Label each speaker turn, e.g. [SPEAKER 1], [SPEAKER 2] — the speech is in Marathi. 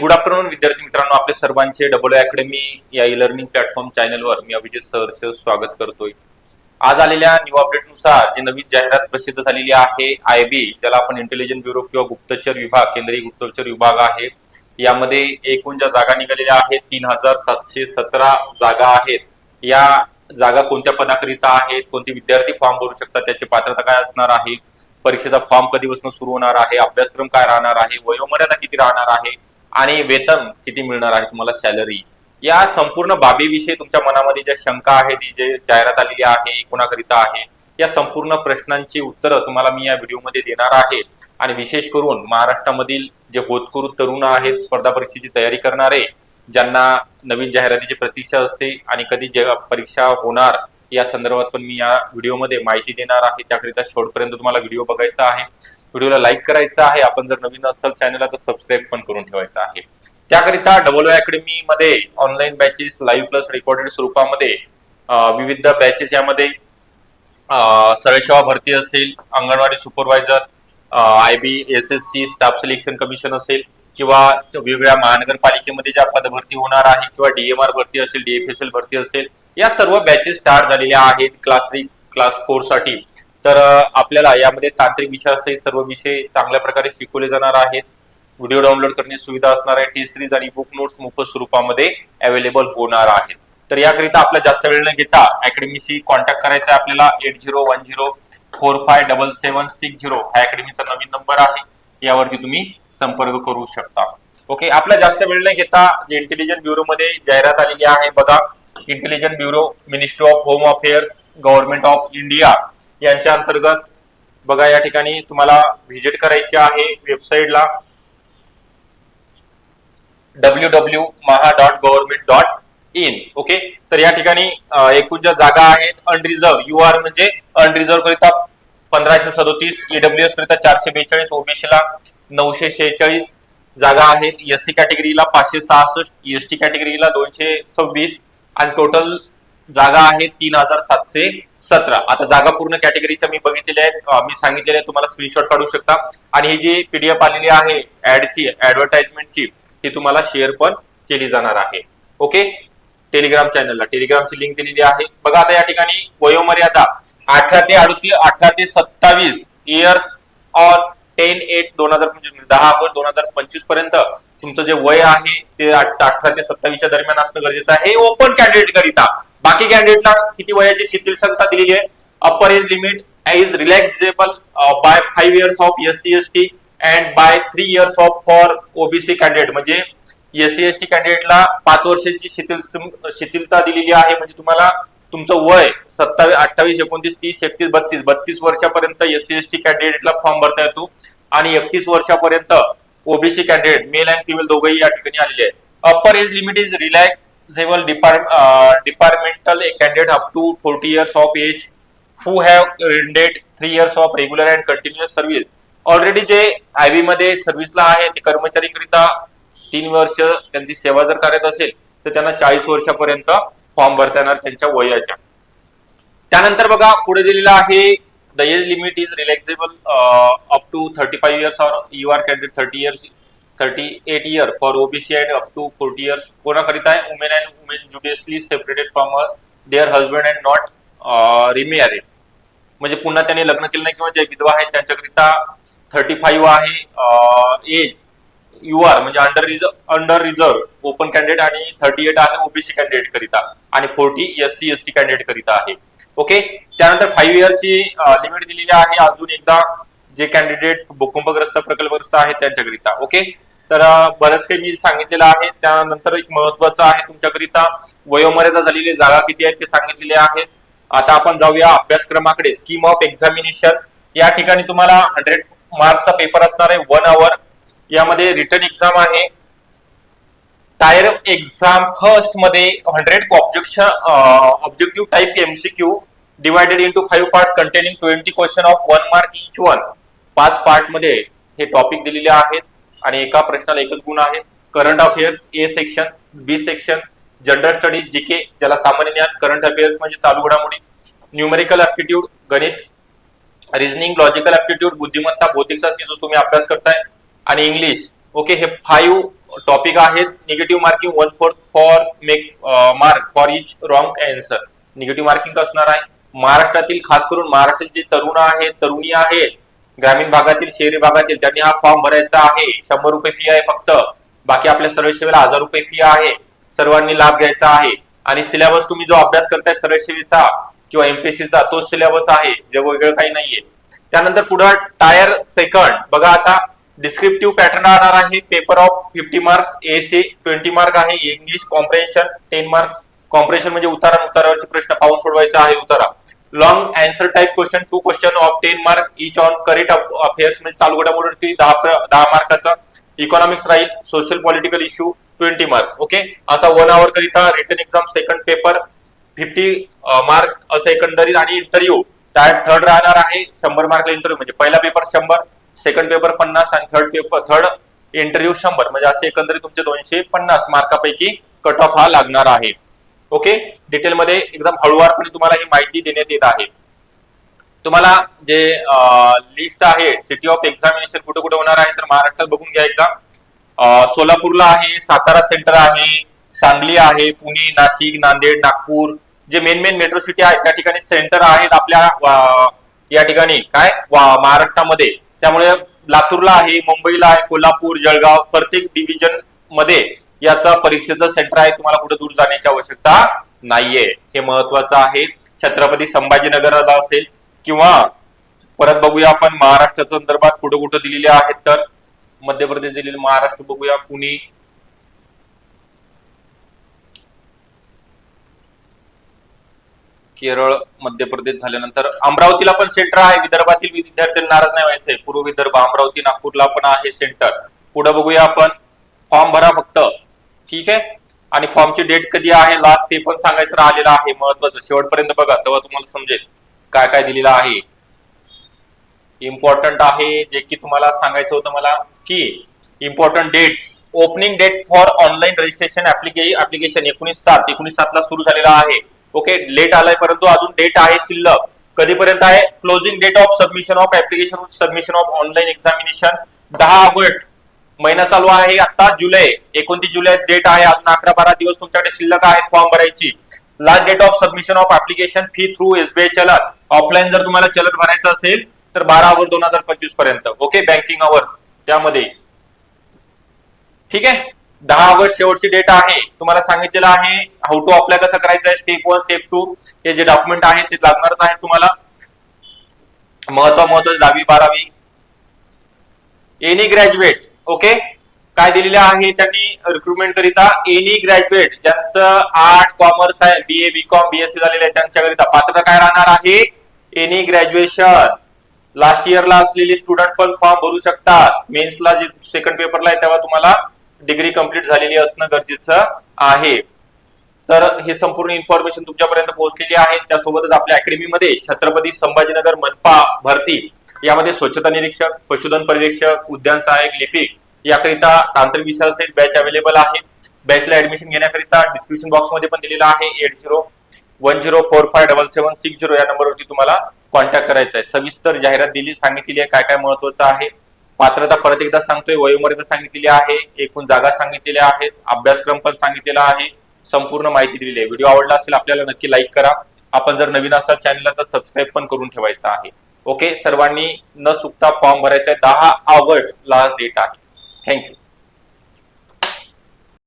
[SPEAKER 1] गुड आफ्टरनून विद्यार्थी मित्रांनो. आपले सर्वांचे डबल अकॅडमी या ई लर्निंग प्लॅटफॉर्म चॅनलवर मी अभिजित सहर्ष स्वागत करतोय. आज आलेल्या न्यू अपडेटनुसार जी नवीन जाहिरात प्रसिद्ध झालेली आहे आय बी ज्याला आपण इंटेलिजन्स ब्युरो किंवा गुप्तचर विभाग केंद्रीय गुप्तचर विभाग आहे. यामध्ये एकूण ज्या जागा निघालेल्या आहेत तीन हजार सातशे सतरा जागा आहेत. या जागा कोणत्या पदाकरिता आहेत कोणते विद्यार्थी फॉर्म भरू शकतात त्याची पात्रता काय असणार आहे परीक्षेचा फॉर्म कधीपासून सुरू होणार आहे अभ्यासक्रम काय राहणार आहे वयोमर्यादा किती राहणार आहे आणि वेतन किती मिळणार आहे तुम्हाला सॅलरी या संपूर्ण बाबीविषयी तुमच्या मनामध्ये ज्या शंका आहे ती जे जाहिरात आलेली आहे कोणाकरिता आहे या संपूर्ण प्रश्नांची उत्तरं तुम्हाला मी या व्हिडिओमध्ये देणार आहे. आणि विशेष करून महाराष्ट्रामधील जे होतकरू तरुण आहेत स्पर्धा परीक्षेची तयारी करणारे ज्यांना नवीन जाहिरातीची प्रतीक्षा असते आणि कधी जे परीक्षा होणार या संदर्भात पण मी या व्हिडिओमध्ये माहिती देणार आहे. त्याकरिता शेवटपर्यंत तुम्हाला व्हिडिओ बघायचा आहे. व्हिडिओला लाईक करायचा आहे. आपण जर नवीन असाल चॅनलला तर सबस्क्राईब पण करून ठेवायचा आहे. त्याकरिता डबल अकॅडमी मध्ये online batches live plus recorded स्वरूपामध्ये विविध बॅचेस यामध्ये सरळसेवा सरळ सेवा भरती असेल anganwadi supervisor I B S S C staff selection commission असेल किंवा वेगवेगळ्या महानगरपालिकेमध्ये ज्या पदभरती होणार आहे किंवा डीएमआर भरती असेल डीएफएसएल भरती असेल या सर्व बॅचेस स्टार्ट झालेल्या आहेत क्लास थ्री क्लास फोरसाठी. तर आपल्याला यामध्ये तांत्रिक विषय असेल सर्व विषय चांगल्या प्रकारे शिकवले जाणार आहेत. व्हिडिओ डाउनलोड करण्याची सुविधा असणार आहे. टी सिरीज आणि बुक नोट्स मोफत स्वरूपामध्ये अवेलेबल होणार आहेत. तर याकरिता आपला जास्त वेळ न घेता अकॅडमीशी कॉन्टॅक्ट करायचा आहे आपल्याला eight zero one zero four five double seven six zero हा अकॅडमीचा नवीन नंबर आहे. यावरती तुम्ही संपर्क करू शकता. ओके आपला जास्त वेळ न घेता जे इंटेलिजन्स ब्युरोमध्ये जाहिरात आलेली आहे बघा. Intelligence bureau ministry of home affairs government of India यांच्या अंतर्गत बघा या ठिकाणी तुम्हाला व्हिजिट करायची आहे वेबसाईटला W W Maha dot government dot in okay तर या ठिकाणी एकूण ज्या जागा आहेत. अनरिझर्व यू आर म्हणजे अनरिझर्व करिता पंधराशे सदोतीस ईडब्ल्यू एस करिता चारशे बेचाळीस ओबीसीला नऊशे शेहेचाळीस जागा आहेत. एस सी कॅटेगरीला पाचशे सहासष्ट एस टी कॅटेगरीला दोनशे सव्वीस आणि टोटल जागा आहेत तीन हजार सातशे सतरा. आता जागा पूर्ण कॅटेगरीच्या मी बघितलेल्या आहेत. मी सांगितलेल्या आहेत. तुम्हाला स्क्रीनशॉट काढू शकता. आणि ही जी पीडीएफ आलेली आहे ऍडची ऍडव्हर्टाइजमेंटची ती तुम्हाला शेअर पण केली जाणार आहे. ओके टेलिग्राम चॅनलला टेलिग्रामची लिंक दिलेली आहे. बघा आता या ठिकाणी वयोमर्यादा. अठरा ते अडतीस अठरा ते सत्तावीस इयर्स ऑन टेन एट दोन हजार पंचवीस म्हणजे दहा ऑगस्ट दोन हजार पंचवीसपर्यंत तुमचं जे वय आहे ते अठरा ते सत्तावीसच्या दरम्यान असणं गरजेचं आहे. हे ओपन कॅन्डिडेट करिता. बाकी कॅन्डिडेटला किती वयाची शिथिल संख्या दिलेली आहे? Upper age limit is relaxable by five years of S C S T and by three years of for OBC candidate म्हणजे एस सी एस टी कॅन्डिडेटला पाच वर्षाची शिथिल शिथिलता दिलेली आहे. म्हणजे तुम्हाला तुमचं वय सत्तावीस अठ्ठावीस एकोणतीस तीस एकतीस बत्तीस. बत्तीस वर्षापर्यंत एस सी एस टी कॅन्डिडेटला फॉर्म भरता येतो. आणि एकतीस वर्षापर्यंत OBC candidate male and female दोघेही या ठिकाणी आलेले आहेत. Upper age limit is relaxable departmental candidate up to forty years of age who have rendered three years of regular and continuous service already जे आय बी मध्ये सर्व्हिसला आहे ते कर्मचारीकरिता तीन वर्ष त्यांची सेवा जर करत असेल तर त्यांना चाळीस वर्षापर्यंत फॉर्म भरता येणार त्यांच्या वयाच्या. त्यानंतर बघा पुढे दिलेलं आहे the age limit is relaxable up to thirty five years or U R candidate thirty years thirty eight year for OBC and up to forty years कोणाकरिता आहे women and women judicially separated from their husband and not remarried म्हणजे पुन्हा त्यांनी लग्न केलं नाही किंवा जे विधवा आहेत त्यांच्याकरिता थर्टी फाईव्ह आहे एज यू आर म्हणजे under reserve under reserve open candidate आणि थर्टी एट आहे ओबीसी कॅन्डिडेट करिता आणि forty S C S T candidate करिता आहे. ओके? त्यानंतर फाईव्ह इयरची लिमिट दिलेली आहे. अजून एकदा जे कॅन्डिडेट भूकंपग्रस्त प्रकल्पग्रस्त आहेत त्यांच्याकरिता. ओके? तर बरंच काही मी सांगितलेलं आहे. त्यानंतर एक महत्वाचं आहे तुमच्याकरिता. वयोमर्यादा झालेली जागा किती आहेत ते सांगितलेले आहेत. आता आपण जाऊया अभ्यासक्रमाकडे. स्कीम ऑफ एक्झामिनेशन या ठिकाणी तुम्हाला हंड्रेड मार्कचा पेपर असणार आहे. वन आवर यामध्ये रिटर्न एक्झाम आहे. Tier exam फर्स्टमध्ये hundred objection objective type MCQ divided into five part containing twenty question of one mark each one पाच पार्टमध्ये हे टॉपिक दिलेले आहेत आणि एका प्रश्नाला एकच गुण आहे. Current affairs A section B section general studies GK ज्याला सामान्य ज्ञान करंट अफेअर्स म्हणजे चालू घडामोडी न्यूमेरिकल ऍप्टिट्यूड गणित रिझनिंग लॉजिकल ऍप्टिट्यूड बुद्धिमत्ता भौतिक जो तुम्ही अभ्यास करताय आणि इंग्लिश ओके हे फाईव्ह टॉपिक आहेत negative marking one fourth for make mark for each wrong answer negative marking असणार आहे. महाराष्ट्रातील खास करून महाराष्ट्रातील जे तरुण आहेत तरुणी आहेत ग्रामीण भागातील शहरी भागातील त्यांनी हा फॉर्म भरायचा आहे. शंभर रुपये फी आहे फक्त. बाकी आपल्या सरळ सेवेला हजार रुपये फी आहे. सर्वांनी लाभ घ्यायचा आहे. आणि सिलेबस तुम्ही जो अभ्यास करताय सरळ सेवेचा किंवा एमपीएससीचा तोच सिलेबस आहे. जे वेगळं काही नाहीये. त्यानंतर पुढे टायर सेकंड बघा आता डिस्क्रिप्टिव्ह पॅटर्न राहणार आहे. Paper of fifty marks essay twenty mark आहे. English comprehension ten mark comprehension म्हणजे उतारा उतारावरचे प्रश्न. पाहून सोडवायचा आहे उतारा. Long answer type question two question of ten mark each on current affairs म्हणजे चालू घडामोडीवरती दहा दहा मार्काचा इकॉनॉमिक्स राहील. Social political issue twenty marks okay असा वन आवर करिता written exam second paper fifty mark असं एकंदरीत आणि इंटरव्ह्यू त्यात थर्ड राहणार आहे. शंभर मार्कला इंटरव्ह्यू म्हणजे पहिला पेपर शंभर सेकंड पेपर पन्नास आणि थर्ड पेपर थर्ड इंटरव्ह्यू शंभर. म्हणजे असे एकंदरीत तुमचे दोनशे पन्नास मार्कापैकी कट ऑफ हा लागणार आहे. ओके डिटेलमध्ये एकदम हळूवारपणे तुम्हाला ही माहिती देण्यात येत आहे. तुम्हाला जे लिस्ट आहे सिटी ऑफ एक्झामिनेशन कुठे कुठे होणार आहे तर महाराष्ट्रात बघून घ्या एकदा. सोलापूरला आहे सातारा सेंटर आहे सांगली आहे पुणे नाशिक नांदेड नागपूर जे मेन मेन मेट्रो सिटी आहेत त्या ठिकाणी सेंटर आहेत आपल्या या ठिकाणी. काय? महाराष्ट्रामध्ये. त्यामुळे लातूरला आहे मुंबईला आहे कोल्हापूर जळगाव प्रत्येक डिव्हिजनमध्ये याचा परीक्षेचं सेंटर आहे तुम्हाला कुठे दूर जाण्याची आवश्यकता नाहीये. हे महत्वाचं आहे. छत्रपती संभाजीनगरला असेल किंवा परत बघूया आपण महाराष्ट्राच्या संदर्भात कुठं कुठं दिलेले आहेत तर. मध्य प्रदेश दिलेले महाराष्ट्र बघूया. पुणे केरळ मध्य प्रदेश झाल्यानंतर अमरावतीला पण सेंटर आहे. विदर्भातील विद्यार्थ्यांना नाराज नाही व्हायचंय पूर्व विदर्भ अमरावती नागपूरला पण आहे सेंटर पुढे बघूया आपण फॉर्म भरा फक्त. ठीक आहे? आणि फॉर्मची डेट कधी आहे? लास्ट ते पण सांगायचं राहिलेलं आहे. महत्वाचं शेवटपर्यंत बघा. तेव्हा तुम्हाला समजेल काय काय दिलेलं आहे. इम्पॉर्टंट आहे जे की तुम्हाला सांगायचं होतं मला की important dates opening date for online registration application एकोणीस सात. एकोणीस सात ला सुरू झालेला आहे. ओके लेट आलाय परंतु अजून डेट आहे शिल्लक. कधीपर्यंत आहे? Closing date of submission of application submission of online examination दहा ऑगस्ट. महिना चालू आहे आता जुलै. एकोणतीस जुलै डेट आहे. अजून अकरा बारा दिवस तुमच्याकडे शिल्लक आहेत फॉर्म भरायची. Last date of submission of application fee through SBI चलन. ऑफलाईन जर तुम्हाला चलन भरायचं असेल तर बारा ऑगस्ट दोन हजार पंचवीसपर्यंत. ओके बँकिंग अवर्स त्यामध्ये. ठीक आहे? दहा ऑगस्ट शेवटची डेट आहे. तुम्हाला सांगितलेलं आहे हाऊ टू अप्लाय कसं करायचं आहे स्टेप वन स्टेप टू हे जे डॉक्युमेंट आहेत ते लागणारच आहे तुम्हाला. महत्त्व महत्त्वाचे दहावी बारावी. एनी ग्रॅज्युएट ओके काय दिलेले आहे त्यांनी रिक्रुटमेंट करिता? एनी ग्रॅज्युएट ज्यांचं आर्ट कॉमर्स आहे B A B com BSc झालेलं आहे त्यांच्याकरिता पात्रता काय राहणार आहे? एनी ग्रॅज्युएशन लास्ट इयरला असलेले स्टुडंट पण फॉर्म भरू शकतात. मेन्सला जे सेकंड पेपरला आहे तेव्हा तुम्हाला डिग्री कंप्लीट झालेली असणं गरजेचं आहे. तर हे संपूर्ण इन्फॉर्मेशन तुमच्यापर्यंत पोहोचलेली आहे. त्यासोबतच आपल्या अकॅडमीमध्ये छत्रपती संभाजीनगर मनपा भरती यामध्ये स्वच्छता निरीक्षक पशुधन पर्यवेक्षक उद्यान सहाय्यक लिपिक याकरिता तांत्रिक विषय असेल बॅच अवेलेबल आहे बॅचला ऍडमिशन घेण्याकरिता डिस्क्रिप्शन बॉक्समध्ये पण दिलेला आहे. Eight zero one zero four five double seven six zero या नंबरवरती तुम्हाला कॉन्टॅक्ट करायचा आहे सविस्तर जाहिरात दिली सांगितलेली आहे काय काय महत्वाचं आहे. पात्रता परत एकदा सांगतोय वयोमर्यादा सांगितलेली आहे एकूण जागा सांगितलेल्या आहेत अभ्यासक्रम पण सांगितलेला आहे संपूर्ण माहिती दिलेली आहे. व्हिडिओ आवडला असेल आपल्याला नक्की लाईक करा. आपण जर नवीन असाल चॅनलला तर सबस्क्राईब पण करून ठेवायचं आहे. ओके सर्वांनी न चुकता फॉर्म भरायचा आहे. दहा ऑगस्ट लास्ट डेट आहे. Thank you